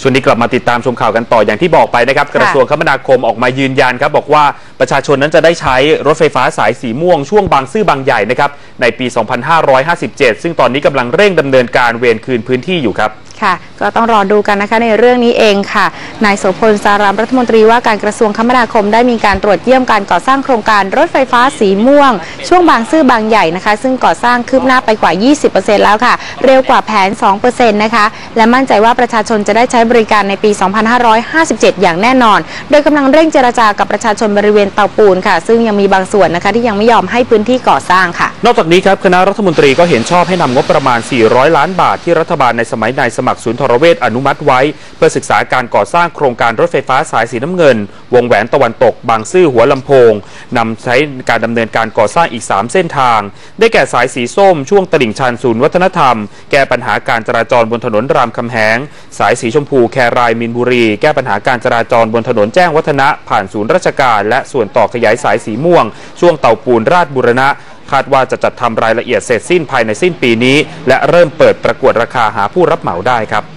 ช่วงนี้กลับมาติดตามชมข่าวกันต่ออย่างที่บอกไปนะครับ กระทรวงคมนาคมออกมายืนยันครับ บอกว่าประชาชนนั้นจะได้ใช้รถไฟฟ้าสายสีม่วงช่วงบางซื่อบางใหญ่นะครับในปี 2557 ซึ่งตอนนี้กำลังเร่งดำเนินการเวรคืนพื้นที่อยู่ครับค่ะ ก็ต้องรอดูกันนะคะในเรื่องนี้เองค่ะ นายโสพลสารามรัฐมนตรีว่าการกระทรวงคมนาคมได้มีการตรวจเยี่ยมการก่อสร้างโครงการรถไฟฟ้าสีม่วง ช่วงบางซื่อบางใหญ่นะคะ ซึ่งก่อสร้างคืบหน้าไปกว่า 20%แล้วค่ะ เร็วกว่าแผน 2%นะคะ และมั่นใจว่าประชาชนจะได้ใช้บริการในปี 2557 อย่างแน่นอน โดยกำลังเร่งเจรจากับประชาชนบริเวณเตาปูนค่ะ ซึ่งยังมีบางส่วนนะคะที่ยังไม่ยอมให้พื้นที่ก่อสร้างค่ะ นอกจากนี้ครับคณะรัฐมนตรีก็เห็นชอบให้นำงบประมาณ 400 ล้านบาทที่รัฐบาลในสมัยนายสมัครศูนย์ทรเวศอนุมัติไว้ เพื่อศึกษาการก่อสร้างโครงการรถไฟฟ้าสายสีน้ำเงิน วงแหวนตะวันตก บางซื่อหัวลำโพง นำใช้การดำเนินการก่อสร้างอีก 3 เส้นทาง ได้แก่สายสีส้มช่วงตลิ่งชันศูนย์วัฒนธรรม แก้ปัญหาการจราจรบนถนนรามคำแหง สายสีชมพูแครายมินบุรี แก้ปัญหาการจราจรบนถนนแจ้งวัฒนะ ผ่านศูนย์ราชการ และส่วนต่อขยายสายสีม่วง ช่วงเตาปูนราชบุรณะคาดว่าจะจัดทำรายละเอียดเสร็จสิ้นภายในสิ้นปีนี้ และเริ่มเปิดประกวดราคาหาผู้รับเหมาได้ครับ